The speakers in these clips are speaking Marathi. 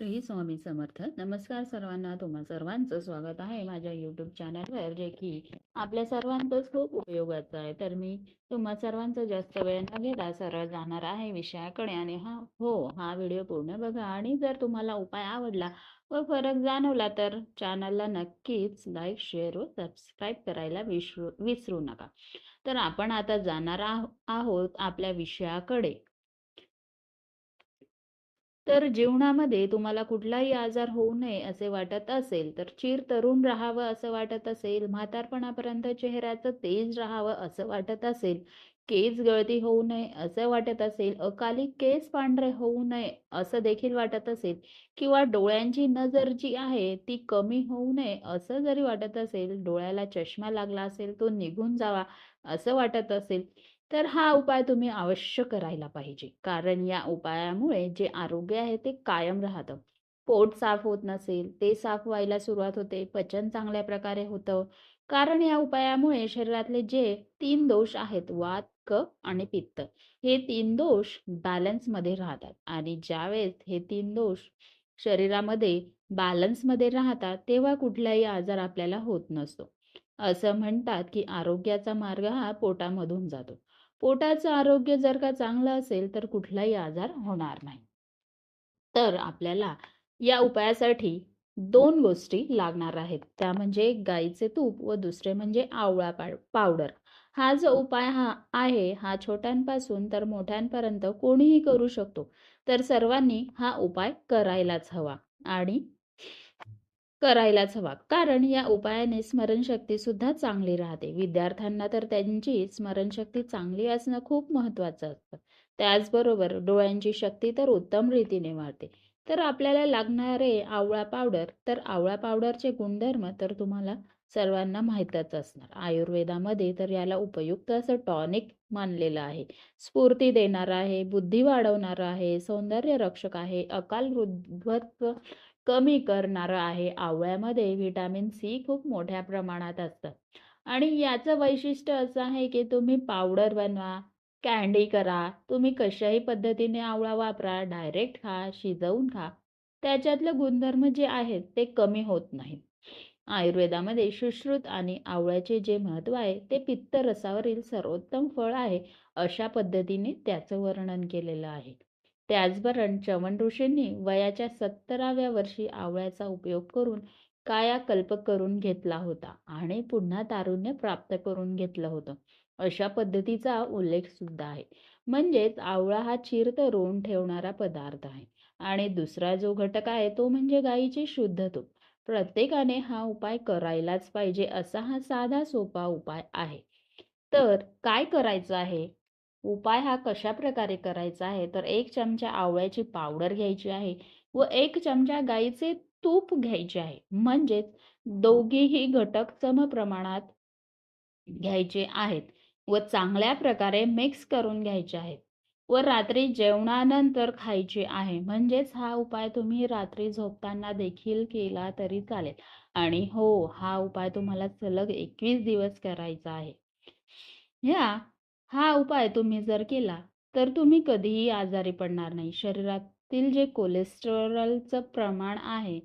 श्री स्वामी समर्थ. नमस्कार सर्वांना. तुम्हा सर्वांचं स्वागत आहे माझ्या यूट्यूब चॅनलवर जे की आपल्या सर्वांचंच खूप उपयोगाचं आहे. तर मी तुम्हा सर्वांचा जास्त वेळ न घेता सरळ जाणार आहे विषयाकडे आणि हा हो हा व्हिडिओ पूर्ण बघा. आणि जर तुम्हाला उपाय आवडला व फरक जाणवला तर चॅनलला नक्कीच लाईक शेअर व सबस्क्राईब करायला विसरू विसरू नका. तर आपण आता जाणार आहोत आपल्या विषयाकडे. तर जीवनामध्ये तुम्हाला कुठलाही आजार होऊ नये असे वाटत असेल तर चिर तरुण राहावं असं वाटत असेल म्हातारपणापर्यंत चेहऱ्याचं तेज राहावं असं वाटत असेल केस गळती होऊ नये असं वाटत असेल अकाली केस पांढरे होऊ नये असं देखील वाटत असेल किंवा डोळ्यांची नजर जी आहे ती कमी होऊ नये असं जरी वाटत असेल डोळ्याला चष्मा लागला असेल तो निघून जावा असं वाटत असेल तर हा उपाय तुम्ही अवश्य करायला पाहिजे. कारण या उपायामुळे जे आरोग्य आहे ते कायम राहतं. पोट साफ होत नसेल ते साफ व्हायला सुरुवात होते पचन चांगल्या प्रकारे होतं. कारण या उपायामुळे शरीरातले जे तीन दोष आहेत वात कफ आणि पित्त हे तीन दोष बॅलन्समध्ये राहतात. आणि ज्यावेळेस हे तीन दोष शरीरामध्ये बॅलन्समध्ये राहतात तेव्हा कुठलाही आजार आपल्याला होत नसतो. असं म्हणतात की आरोग्याचा मार्ग हा पोटामधून जातो. पोटाचं आरोग्य जर का चांगलं असेल तर कुठलाही आजार होणार नाही. तर आपल्याला या उपायासाठी दोन गोष्टी लागणार आहेत. त्या म्हणजे गाईचे तूप व दुसरे म्हणजे आवळा पावडर. हा जो उपाय हा आहे हा छोट्यांपासून तर मोठ्यांपर्यंत कोणीही करू शकतो. तर सर्वांनी हा उपाय करायलाच हवा. आणि करायलाच हवा. कारण या उपायाने स्मरणशक्ती सुद्धा चांगली राहते. विद्यार्थ्यांना तर त्यांची स्मरणशक्ती चांगली असणं खूप महत्वाचं असतं. त्याचबरोबर डोळ्यांची शक्ती तर उत्तम रीतीने वाढते. तर आपल्याला लागणारे आवळा पावडर तर आवळा पावडरचे गुणधर्म तर तुम्हाला सर्वांना माहीतच असणार. आयुर्वेदामध्ये तर याला उपयुक्त असं टॉनिक मानलेलं आहे. स्फूर्ती देणार आहे बुद्धी वाढवणार आहे सौंदर्य रक्षक आहे अकाल वृद्धत्व कमी करणारं आहे. आवळ्यामध्ये व्हिटॅमिन सी खूप मोठ्या प्रमाणात असतं. आणि याचं वैशिष्ट्य असं आहे की तुम्ही पावडर बनवा कॅन्डी करा तुम्ही कशाही पद्धतीने आवळा वापरा डायरेक्ट खा शिजवून खा. त्याच्यातलं गुणधर्म जे आहेत ते कमी होत नाहीत. आयुर्वेदामध्ये सुश्रुत आणि आवळ्याचे जे महत्त्व आहे ते पित्त रसावरील सर्वोत्तम फळ आहे अशा पद्धतीने त्याचं वर्णन केलेलं आहे. त्याचबरोबर चवन ऋषींनी वयाच्या सत्तराव्या वर्षी आवळ्याचा उपयोग करून कायाकल्प करून घेतला होता आणि पुन्हा तारुण्य प्राप्त करून घेतलं होतं. अशा पद्धतीचा उल्लेख सुद्धा आहे. म्हणजेच आवळा हा चिरत रोवून ठेवणारा पदार्थ आहे. आणि दुसरा जो घटक आहे तो म्हणजे गाईचे शुद्ध तूप. प्रत्येकाने हा उपाय करायलाच पाहिजे असा हा साधा सोपा उपाय आहे. तर काय करायचं आहे? उपाय हा कशा प्रकारे करायचा आहे? तर एक चमचा आवळ्याची पावडर घ्यायची आहे व एक चमचा गाईचे तूप घ्यायचे आहे. म्हणजेच दोघेही घटक सम प्रमाणात घ्यायचे आहेत व चांगल्या प्रकारे मिक्स करून घ्यायचे आहेत व रात्री जेवणानंतर खायचे आहे. म्हणजेच हा उपाय तुम्ही रात्री झोपताना देखील केला तरी चालेल. आणि हो हा उपाय तुम्हाला सलग एकवीस दिवस करायचा आहे. या हा उपाय तुम्ही जर केला तर तुम्ही कधीही आजारी पडणार नाही. शरीरातील जे कोलेस्टेरॉलचं प्रमाण आहे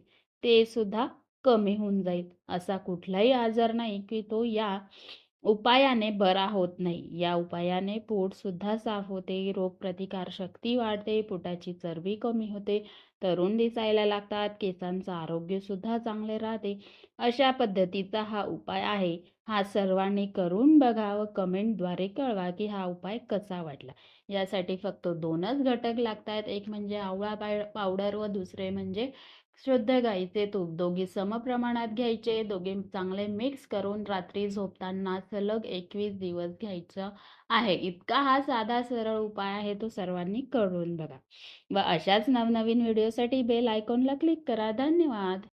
ते सुद्धा कमी होऊन जाईल. असा कुठलाही आजार नाही की तो या उपायाने बरा होत नाही. या उपायाने पोट सुद्धा साफ होते रोगप्रतिकार शक्ती वाढते पोटाची चरबी कमी होते तरुण दिसायला लागतात केसांचं आरोग्य सुद्धा चांगले राहते. अशा पद्धतीचा हा उपाय आहे. हा सर्वांनी करून बघा व कमेंटद्वारे कळवा की हा उपाय कसा वाटला. यासाठी फक्त दोनच घटक लागतात. एक म्हणजे आवळा पावडर व दुसरे म्हणजे शुद्ध गाईचे तूप. दोघी समप्रमाणात घ्यायचे. दोघे चांगले मिक्स करून रात्री झोपताना सलग एकवीस दिवस घ्यायचं आहे. इतका हा साधा सरळ उपाय आहे तो सर्वांनी करून बघा. व अशाच नवनवीन व्हिडिओसाठी बेल आयकॉनला क्लिक करा. धन्यवाद.